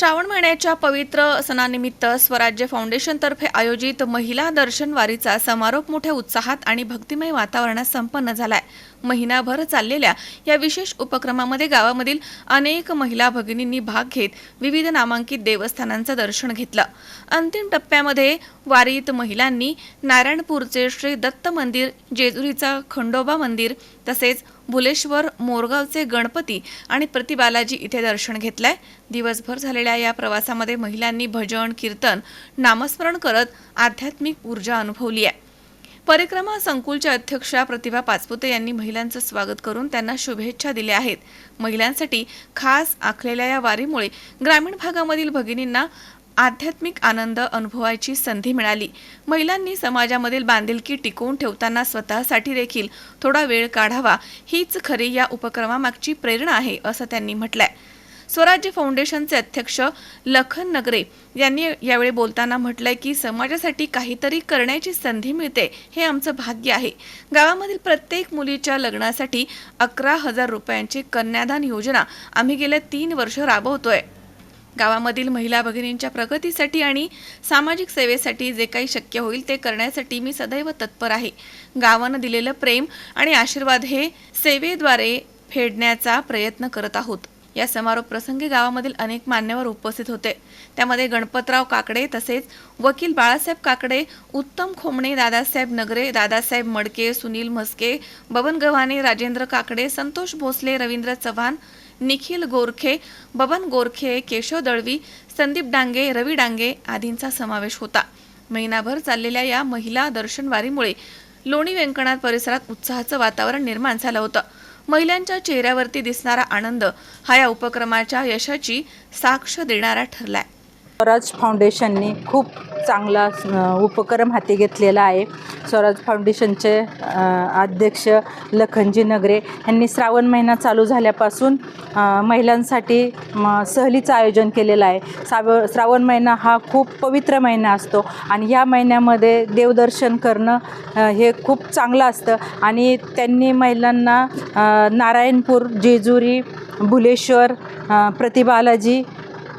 श्रावण महिन्याच्या पवित्र सणानिमित्त स्वराज्य फाउंडेशनतर्फे आयोजित महिला दर्शन वारीचा समारोप मोठ्या उत्साहात आणि भक्तिमय वातावरणात संपन्न झालाय. महिनाभर चाललेल्या या विशेष उपक्रमामध्ये गावामधील अनेक महिला भगिनींनी भाग घेत विविध नामांकित देवस्थानांचं दर्शन घेतलं. अंतिम टप्प्यामध्ये वारीत महिलांनी नारायणपूरचे श्री दत्त मंदिर जेजुरीचा खंडोबा मंदिर तसेच भुलेश्वर मोरगावचे गणपती आणि प्रतिबालाजी इथे दर्शन घेतलंय. दिवसभर झालेल्या या प्रवासामध्ये महिलांनी भजन कीर्तन नामस्मरण करत आध्यात्मिक ऊर्जा अनुभवली आहे. परिक्रमा संकुलच्या अध्यक्षा प्रतिभा पाचपुते यांनी महिलांचं स्वागत करून त्यांना शुभेच्छा दिल्या आहेत. महिलांसाठी खास आखलेल्या या वारीमुळे ग्रामीण भागामधील भगिनींना आध्यात्मिक आनंद अनुभवायची संधी मिळाली. महिलांनी समाजामधील बांधिलकी टिकवून ठेवताना स्वतःसाठी देखील थोडा वेळ काढावा हीच खरी या उपक्रमामागची प्रेरणा आहे असं त्यांनी म्हटलंय. स्वराज्य फाउंडेशनचे अध्यक्ष लखन नगरे यांनी यावेळी बोलताना म्हटलंय की समाजासाठी काहीतरी करण्याची संधी मिळते हे आमचं भाग्य आहे. गावामधील प्रत्येक मुलीच्या लग्नासाठी अकरा हजार रुपयांची कन्यादान योजना आम्ही गेल्या तीन वर्ष राबवतोय. गावामधील महिला भगिनींच्या प्रगतीसाठी आणि सामाजिक सेवेसाठी जे काही शक्य होईल ते करण्यासाठी मी सदैव तत्पर आहे. गावानं दिलेलं प्रेम आणि आशीर्वाद हे सेवेद्वारे फेडण्याचा प्रयत्न करत आहोत. या समारोप प्रसंगी गावामधील अनेक मान्यवर उपस्थित होते. त्यामध्ये गणपतराव काकडे तसेच वकील बाळासाहेब काकडे उत्तम खोमणे दादासाहेब नगरे दादासाहेब मडके सुनील म्हस्के बबन गव्हाणे राजेंद्र काकडे संतोष भोसले रवींद्र चव्हाण निखिल गोरखे बबन गोरखे केशव दळवी संदीप डांगे रवी डांगे आदींचा समावेश होता. महिनाभर चाललेल्या या महिला दर्शनवारीमुळे लोणी व्यंकणात परिसरात उत्साहाचं वातावरण निर्माण झालं होतं. महिलांच्या चेहऱ्यावरती दिसणारा आनंद हा या उपक्रमाच्या यशाची साक्ष देणारा ठरलाय. स्वराज फाउंडेशननी खूप चांगला उपक्रम हाती घेतलेला आहे. स्वराज फाउंडेशनचे अध्यक्ष लखनजी नगरे यांनी श्रावण महिना चालू झाल्यापासून महिलांसाठी म, सहलीचं आयोजन केलेलं आहे. साव श्रावण महिना हा खूप पवित्र महिना असतो आणि या महिन्यामध्ये देवदर्शन करणं हे खूप चांगलं असतं आणि त्यांनी महिलांना नारायणपूर जेजुरी भुलेश्वर प्रतिबालाजी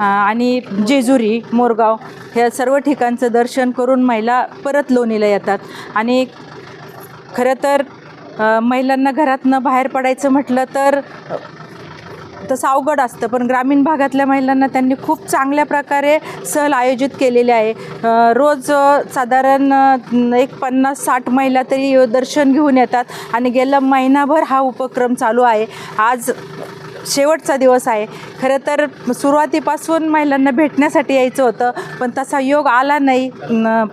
आणि जेजुरी मोरगाव ह्या सर्व ठिकाणचं दर्शन करून महिला परत लोणीला येतात. आणि खरं तर महिलांना घरातनं बाहेर पडायचं म्हटलं तर तसं अवघड असतं. पण ग्रामीण भागातल्या महिलांना त्यांनी खूप चांगल्या प्रकारे सहल आयोजित केलेली आहे. रोज साधारण एक पन्नास साठ महिला तरी दर्शन घेऊन येतात. आणि गेला महिनाभर हा उपक्रम चालू आहे. आज शेवटचा दिवस आहे. खरं तर सुरुवातीपासून महिलांना भेटण्यासाठी यायचं होतं पण तसा योग आला नाही.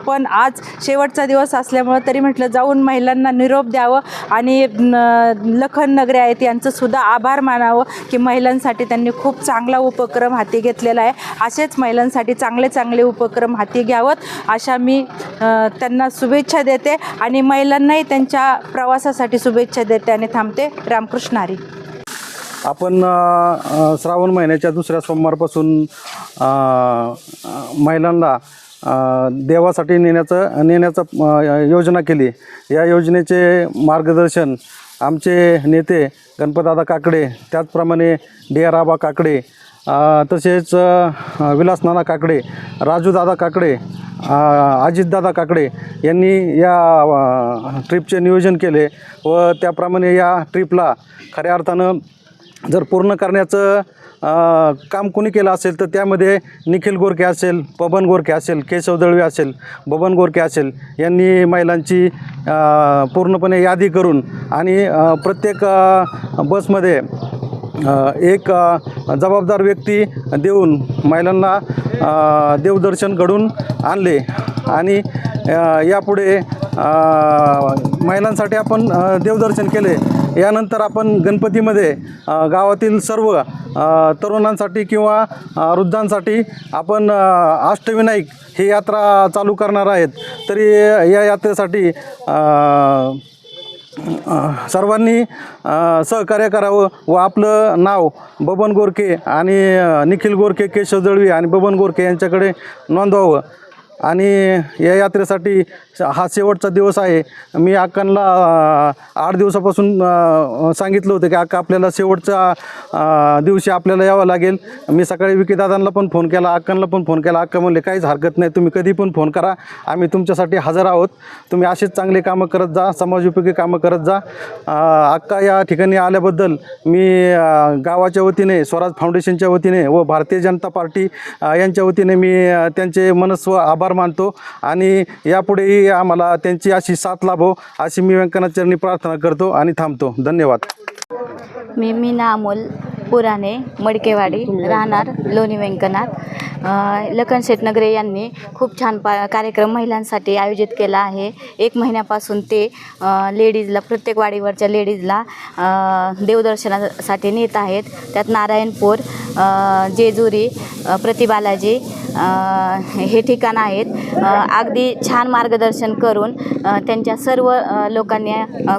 पण आज शेवटचा दिवस असल्यामुळं तरी म्हटलं जाऊन महिलांना निरोप द्यावं आणि लखन नगरे आहेत यांचंसुद्धा आभार मानावं की महिलांसाठी त्यांनी खूप चांगला उपक्रम हाती घेतलेला आहे. असेच महिलांसाठी चांगले चांगले उपक्रम हाती घ्यावत अशा मी त्यांना शुभेच्छा देते आणि महिलांनाही त्यांच्या प्रवासासाठी शुभेच्छा देते आणि थांबते. रामकृष्ण हरी. आपण अ, श्रावण महिन्याच्या दुसऱ्या सोमवारपासून अ, महिलांना अ, देवासाठी नेण्याचं नेण्याचं अ, योजना केली. या योजनेचे मार्गदर्शन आमचे नेते गणपतदादा काकडे त्याचप्रमाणे डी आर आबा काकडे अ, तसेच अ, विलासनाना काकडे राजूदादा काकडे अजितदादा काकडे यांनी या अ, ट्रिपचे नियोजन केले व त्याप्रमाणे या ट्रिपला खऱ्या अर्थानं जर पूर्ण करण्याचं काम कोणी केलं असेल तर त्यामध्ये निखिल गोरके असेल पवन गोरखे असेल केशव दळवे असेल बबन गोरके असेल यांनी महिलांची पूर्णपणे यादी करून आणि प्रत्येक बसमध्ये एक जबाबदार व्यक्ती देऊन महिलांना देवदर्शन घडून आणले. आणि यापुढे महिलांसाठी आपण देवदर्शन केले. यानंतर आपण गणपतीमध्ये गावातील सर्व तरुणांसाठी किंवा वृद्धांसाठी आपण अष्टविनायक ही यात्रा चालू करणार आहेत. तरी या यात्रेसाठी सर्वांनी सहकार्य करावं व आपलं नाव बबन गोरखे आणि निखिल गोरखे केशव दळवी आणि बबन गोरखे यांच्याकडे नोंदवावं. आणि या यात्रेसाठी हा शेवटचा दिवस आहे. मी अक्कांना आठ दिवसापासून सांगितलं होतं की अक्का आपल्याला शेवटच्या दिवशी आपल्याला यावं लागेल. मी सकाळी विकीदादांना पण फोन केला अक्कांना पण फोन केला. अक्का म्हणले काहीच हरकत नाही तुम्ही कधी पण फोन करा. आम्ही तुमच्यासाठी हजर आहोत. तुम्ही असेच चांगले कामं करत जा समाजोपयोगी कामं करत जा. अक्का या ठिकाणी आल्याबद्दल मी गावाच्या वतीने स्वराज फाउंडेशनच्या वतीने व भारतीय जनता पार्टी यांच्या वतीने मी त्यांचे मनस्व आभार मानतो. आणि यापुढेही आम्हाला त्यांची अशी साथ लाभो अशी मी व्यंकनाचरणी प्रार्थना करतो आणि थांबतो. धन्यवाद. मी मीना अमोल पुराणे मडकेवाडी राहणार लोणी व्यंकनाथ. लखन शेटनगरे यांनी खूप छान पा कार्यक्रम महिलांसाठी आयोजित केला आहे. एक महिन्यापासून ते लेडीजला प्रत्येक वाडीवरच्या लेडीजला देवदर्शनासाठी नेत आहेत. त्यात नारायणपूर जेजुरी प्रतिबालाजी हे ठिकाण आहेत. अगदी छान मार्गदर्शन करून त्यांच्या सर्व लोकांनी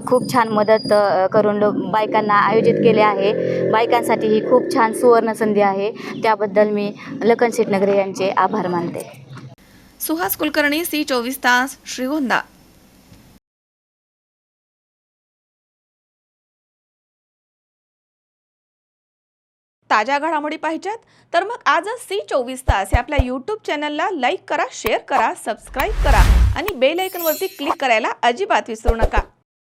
खूप छान मदत करून लो बायकांना आयोजित केले आहे. बायकांसाठी ही खूप छान सुवर्ण संधी आहे. त्याबद्दल मी लखन शेटनगर यांचे आभार मानते. सुहास कुलकर्णी सी चोवीस तास श्रीगोंदा. ताज्या घडामोडी पाहिजेत तर मग आजच सी चोवीस तास या आपल्या यूट्यूब चॅनलला लाईक करा शेअर करा सबस्क्राईब करा आणि बेल आयकॉनवरती क्लिक करायला अजिबात विसरू नका.